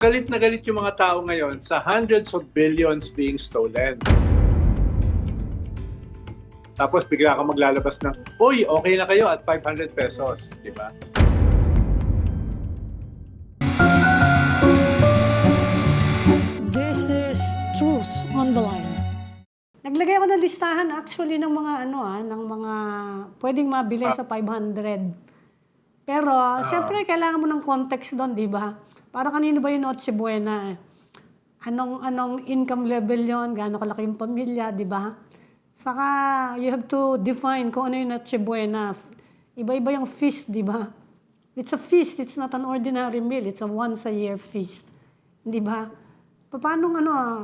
galit na galit yung mga tao ngayon sa hundreds of billions being stolen. Tapos bigla ka maglalabas ng, Uy, okay na kayo at 500 pesos. Di ba? This is truth on the line. Naglagay ako ng listahan actually ng mga ano ah, ng mga pwedeng mabili sa 500. Pero siyempre kailangan mo ng context doon, 'di ba? Para kanino ba yung Noche Buena? eh? Anong anong income level 'yon? Gaano kalaki yung pamilya, 'di ba? Saka you have to define kung ano yung Noche Buena. Iba-iba yung feast, 'di ba? It's a feast, it's not an ordinary meal, it's a once a year feast. 'Di ba? Paano ano ah,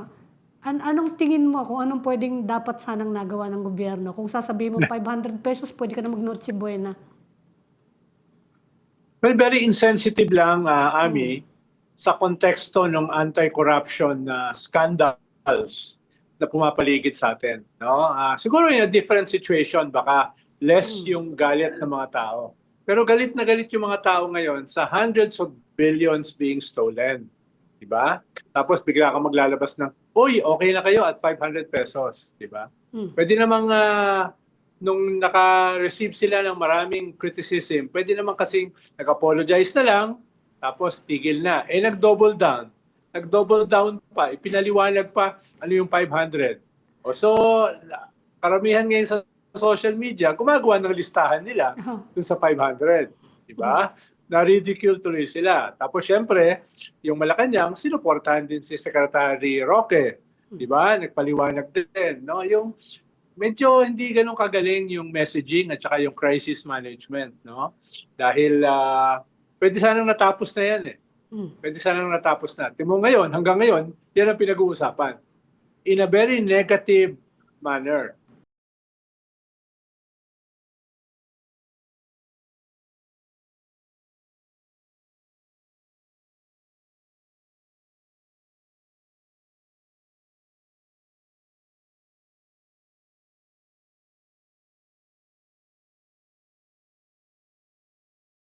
An anong tingin mo kung anong pwedeng dapat sanang nagawa ng gobyerno? Kung sasabihin mo 500 pesos, pwede ka na mag Noche Buena. Well, very insensitive lang, ah, Ami, sa konteksto ng anti-corruption na scandals na pumapaligid sa atin. No? Ah, siguro in a different situation, baka less yung galit ng mga tao. Pero galit na galit yung mga tao ngayon sa hundreds of billions being stolen. Diba? Tapos bigla ka maglalabas ng, Uy, okay na kayo at 500 pesos. Diba? Hmm. Pwede namang ah, nung naka-receive sila ng maraming criticism, pwede naman kasing nag-apologize na lang, tapos tigil na. Eh, nag-double down. Nag-double down pa, ipinaliwanag pa ano yung 500. O so, karamihan ngayon sa social media, gumagawa ng listahan nila dun sa 500. Di ba? Na-ridicule tuloy sila. Tapos syempre, yung Malacanang, sinuportahan din si Secretary Roque. Di ba? Nagpaliwanag din. No? Yung medyo hindi ganun kagaling yung messaging at saka yung crisis management. No? Dahil ah, pwede sanang natapos na yan eh. Hmm. Pwede sanang natapos na. Timo ngayon, hanggang ngayon, yan ang pinag-uusapan. In a very negative manner.